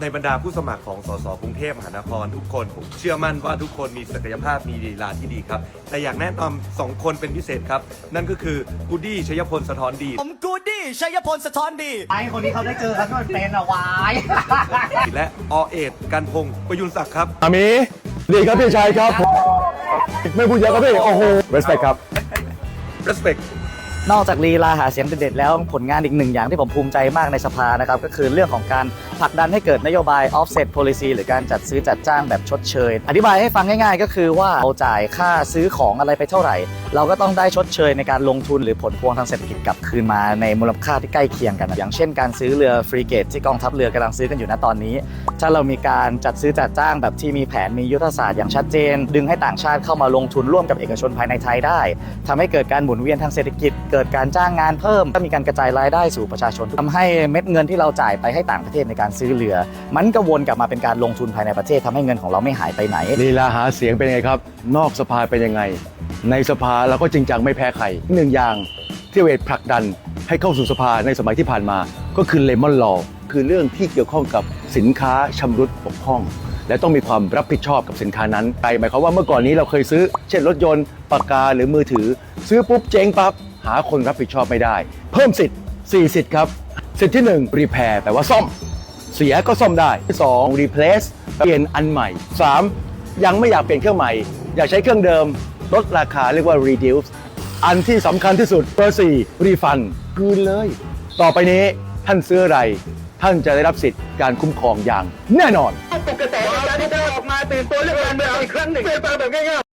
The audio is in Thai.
ในบรรดาผู้สมัครของสสกรุงเทพมหานครทุกคน ผมเชื่อมั่นว่าทุกคนมีศักยภาพมีลีลาที่ดีครับ แต่อยากแนะนำสองคนเป็นพิเศษครับ นั่นก็คือกูดดี้ชยพลสะท้อนดีผมกูดดี้ชัยพลสะท้อนดี ไอ้คนนี้เขาได้เจอกันก็เป็นอะวายและอเอ็ดกันพงศ์ประยุนศักดิ์ครับอามีดีครับพี่ชายครับ ไม่พูดเยอะครับพี่ โอ้โห respect ครับ respect นอกจากลีลาหาเสียงเด็ดๆแล้วผลงานอีกหนึ่งอย่างที่ผมภูมิใจมากในสภานะครับก็คือเรื่องของการผลักดันให้เกิดนโยบาย offset policy หรือการจัดซื้อจัดจ้างแบบชดเชย อธิบายให้ฟังง่ายๆ ก็คือว่าเราจ่ายค่าซื้อของอะไรไปเท่าไหร่ เราก็ต้องได้ชดเชยในการลงทุนหรือผลพวงทางเศรษฐกิจกลับคืนมาในมูลค่าที่ใกล้เคียงกัน อย่างเช่นการซื้อเรือฟรีเกตที่กองทัพเรือกำลังซื้อกันอยู่ณตอนนี้ ถ้าเรามีการจัดซื้อจัดจ้างแบบที่มีแผนมียุทธศาสตร์อย่างชัดเจน ดึงให้ต่างชาติเข้ามาลงทุนร่วมกับเอกชนภายในไทยได้ทำให้เกิดการหมุนเวียนทางเศรษฐกิจเกิดการจ้างงานเพิ่ม ก็มีการกระจายรายได้สู่ประชาชนทำให้เม็ดเงินที่เราจ่ายไปให้ต่างประเทศในการซื้อเรือ มันก็วนกลับมาเป็นการลงทุนภายในประเทศทำให้เงินของเราไม่หายไปไหนลีลาหาเสียงเป็นยังไงครับ นอกสภาเป็นยังไง ในสภาเราก็จริงจังไม่แพ้ใครหนึ่งอย่างที่เวทผลักดันให้เข้าสู่สภาในสมัยที่ผ่านมา ก็คือเลมอนลอคือเรื่องที่เกี่ยวข้องกับสินค้าชำรุดบกพร่อง และต้องมีความรับผิดชอบกับสินค้านั้นไปหมายความว่าเมื่อก่อนนี้เราเคยซื้อ เช่นรถยนต์ปากกาหรือมือถือ ซื้อปุ๊บเจ๊งปั๊บาคนรับผิดชอบไม่ได้ เพิ่มสิทธิ์ 4 สิทธิ์ครับ สิทธิ์ที่ 1 repair แปลว่าซ่อม เสียก็ซ่อมได้ 2. replace เปลี่ยนอันใหม่ 3. ยังไม่อยากเปลี่ยนเครื่องใหม่ อยากใช้เครื่องเดิม ลดราคาเรียกว่า reduce อันที่สำคัญที่สุดเบอร์4 refund คืนเลย ต่อไปนี้ท่านซื้ออะไร ท่านจะได้รับสิทธิ์การคุ้มครองอย่างแน่นอนปลุกกระแสการที่จะออกมาตื่นตัวเรื่องการเมืองอีกครั้งหนึ่งเปลี่ยนแปลงแบบง่ายๆ